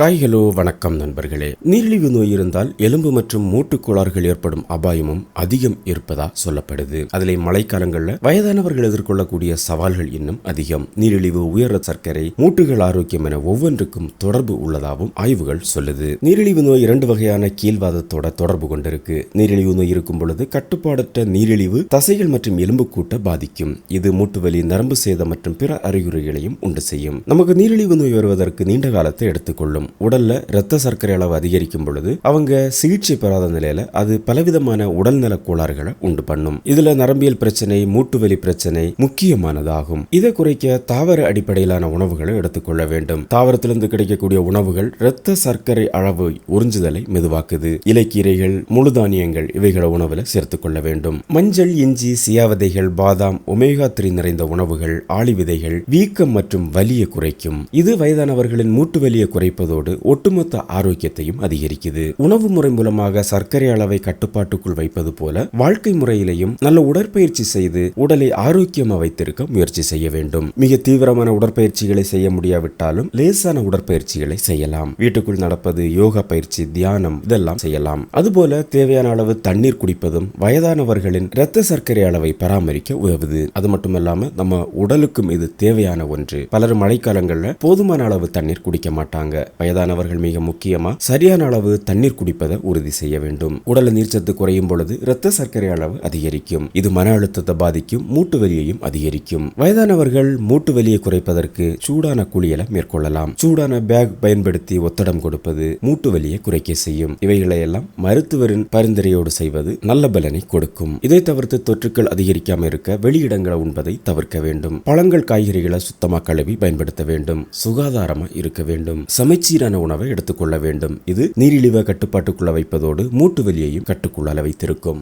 Hi hello வணக்கம் நண்பர்களே. நீரிழிவு நோய் இருந்தால் எலும்பு மற்றும் மூட்டுக்கோளாறுகள் ஏற்படும் அபாயமும் அதிகம் இருப்பதா சொல்லப்படுது. அதிலே மழைக்காலங்களில் வயதானவர்கள் எதிர்கொள்ளக்கூடிய சவால்கள் இன்னும் அதிகம். நீரிழிவு உயர் சர்க்கரை மூட்டுகள் ஆரோக்கியம் என ஒவ்வொன்றுக்கும் தொடர்பு உள்ளதாகவும் ஆய்வுகள் சொல்லுது. நீரிழிவு நோய் இரண்டு வகையான கீழ்வாதத்தோட தொடர்பு கொண்டிருக்கு. நீரிழிவு நோய் இருக்கும் பொழுது கட்டுப்பாடற்ற நீரிழிவு தசைகள் மற்றும் எலும்புக்கூட்ட பாதிக்கும். இது மூட்டுவலி நரம்பு சேதம் மற்றும் பிற அறிகுறிகளையும் உண்டு செய்யும். நமக்கு நீரிழிவு நோய் வருவதற்கு நீண்ட காலத்தை எடுத்துக்கொள்ளும். உடல்ல இரத்த சர்க்கரை அளவு அதிகரிக்கும் பொழுது அவங்க சிகிச்சை பெறாத நிலையில அது பலவிதமான உடல்நல கோளாறுகளை உண்டு பண்ணும். இதுல நரம்பியல் பிரச்சனை மூட்டுவலி பிரச்சனை முக்கியமானதாகும். இதை குறைக்க தாவர அடிப்படையிலான உணவுகளை எடுத்துக்கொள்ள வேண்டும். தாவரத்திலிருந்து கிடைக்கக்கூடிய உணவுகள் இரத்த சர்க்கரை அளவு உறிஞ்சுதலை மெதுவாக்குது. இலைக்கீரைகள் முழு தானியங்கள் இவைகளை உணவுல சேர்த்துக்கொள்ள வேண்டும். மஞ்சள் இஞ்சி சியாவதைகள் பாதாம் ஒமேகா த்ரீ நிறைந்த உணவுகள் ஆளி விதைகள் வீக்கம் மற்றும் வலியை குறைக்கும். இது வயதானவர்களின் மூட்டு வலியை குறைப்பதோடு ஒட்டுமொத்த ஆரோக்கியத்தையும் அதிகரிக்குது. உணவு முறை மூலமாக சர்க்கரை அளவை கட்டுப்பாட்டுக்குள் வைப்பது போல வாழ்க்கை முறையிலையும் நல்ல உடற்பயிற்சி செய்து உடலை ஆரோக்கியமா வைத்திருக்க முயற்சி செய்ய வேண்டும். மிக தீவிரமான உடற்பயிற்சிகளை செய்ய முடியாவிட்டாலும் லேசான உடற்பயிற்சிகளை செய்யலாம். வீட்டுக்குள் நடப்பது யோகா பயிற்சி தியானம் இதெல்லாம் செய்யலாம். அதுபோல தேவையான அளவு தண்ணீர் குடிப்பதும் வயதானவர்களின் இரத்த சர்க்கரை அளவை பராமரிக்க உதவுது. அது மட்டுமல்லாம நம்ம உடலுக்கும் இது தேவையான ஒன்று. பலர் மழைக்காலங்களில் போதுமான அளவு தண்ணீர் குடிக்க மாட்டாங்க. வயதானவர்கள் மிக முக்கியமா? சரியான அளவு தண்ணீர் குடிப்பதை உறுதி செய்ய வேண்டும். உடல் நீர்ச்சத்து குறையும் பொழுது இரத்த சர்க்கரை அளவு அதிகரிக்கும். இது மன அழுத்தத்தை பாதிக்கும் மூட்டு வலியையும் அதிகரிக்கும். வயதானவர்கள் மூட்டு வலியை குறைப்பதற்கு சூடான குளியலை மேற்கொள்ளலாம். சூடான பேக் பயன்படுத்தி ஒத்தடம் கொடுப்பது மூட்டு வலியை குறைக்க செய்யும். இவைகளை எல்லாம் மருத்துவரின் பரிந்துரையோடு செய்வது நல்ல பலனை கொடுக்கும். இதை தவிர்த்து தொற்றுக்கள் அதிகரிக்காம இருக்க வெளியிடங்களை உண்பதை தவிர்க்க வேண்டும். பழங்கள் காய்கறிகளை சுத்தமாக கழுவி பயன்படுத்த வேண்டும். சுகாதாரமா இருக்க வேண்டும். சீரான உணவை எடுத்துக்கொள்ள வேண்டும். இது நீரிழிவை கட்டுப்பாட்டுக்குள்ள வைப்பதோடு மூட்டு வலியையும் கட்டுக்குள்ள வைத்திருக்கும்